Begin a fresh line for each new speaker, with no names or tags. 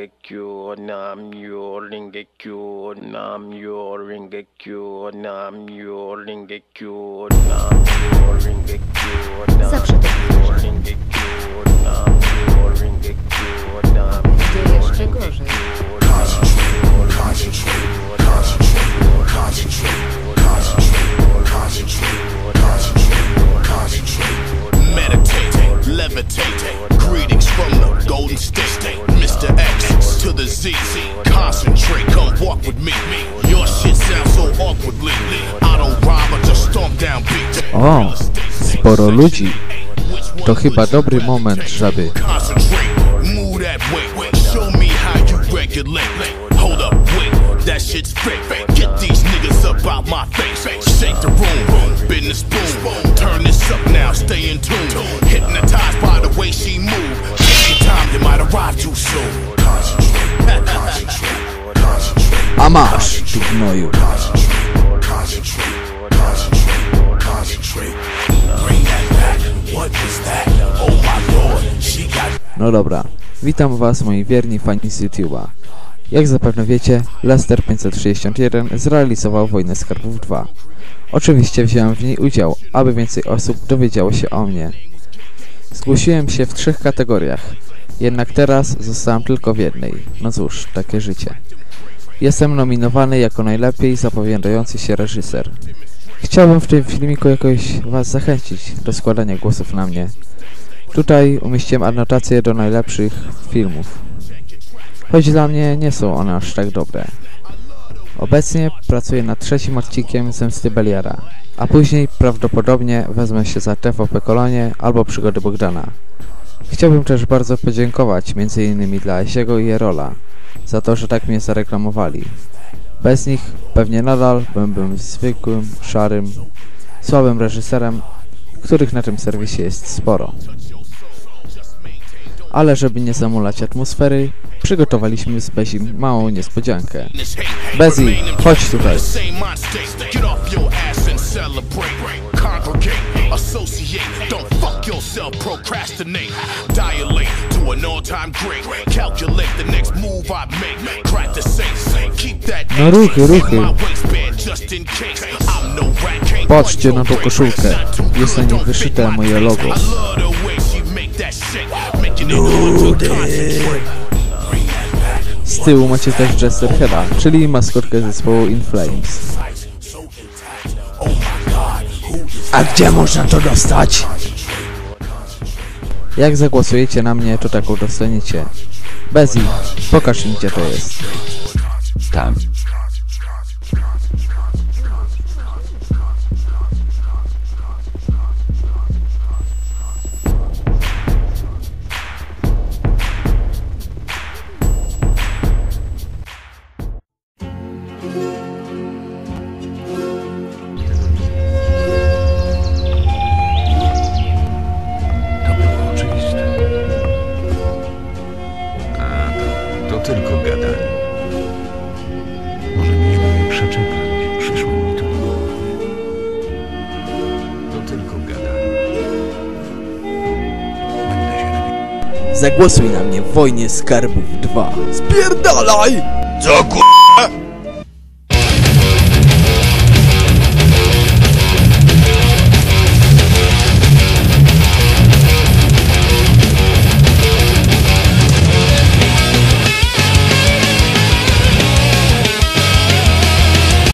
Ringekyo Nam Yo Ringekyo Nam a. Ringekyo
Nam
Yo Ringekyo
Nam walk with me. Your shit sounds so awkwardly. I don't rhyme, I just stomp down beat.
O, sporo ludzi. To chyba dobry moment, żeby...
Concentrate, move that way. Show me how you regulate. Hold up, wait, that shit's fake. Get these niggas up out my face. Shake the room, bend the spoon. Turn this up now, stay in tune. Hypnotized by the way she move. Lord, she got
No dobra, witam was moi wierni fani z YouTube'a. Jak zapewne wiecie, Lester 561 zrealizował Wojnę Skarbów 2. Oczywiście wziąłem w niej udział, aby więcej osób dowiedziało się o mnie. Zgłosiłem się w trzech kategoriach, jednak teraz zostałem tylko w jednej. No cóż, takie życie. Jestem nominowany jako najlepiej zapowiadający się reżyser. Chciałbym w tym filmiku jakoś was zachęcić do składania głosów na mnie. Tutaj umieściłem anotacje do najlepszych filmów. Choć dla mnie nie są one aż tak dobre. Obecnie pracuję nad trzecim odcinkiem Zemsty Beliara, a później prawdopodobnie wezmę się za TVP Kolonie albo Przygody Bogdana. Chciałbym też bardzo podziękować m.in. dla Asiego i Erola za to, że tak mnie zareklamowali. Bez nich pewnie nadal byłbym zwykłym, szarym, słabym reżyserem, których na tym serwisie jest sporo. Ale żeby nie zamulać atmosfery, przygotowaliśmy z Bezim małą niespodziankę. Bezi, chodź tutaj.
Celebrate. Congregate, associate. Don't fuck yourself, procrastinate. Dilate to an all-time great. Calculate the next move I make. Crack the safe. Keep that
No ruchy,
in
ruchy.
my waistband just in case. I'm no
Patrzcie na tą koszulkę. Jest na niej wyszyte moje logo. Z tyłu macie też Jester Heada, czyli maskotkę zespołu In Flames. A gdzie można to dostać? Jak zagłosujecie na mnie, to taką dostaniecie. Bezi, pokaż im gdzie to jest.
Tam.
Zagłosuj na mnie w Wojnie Skarbów 2. Spierdalaj!
Co ku...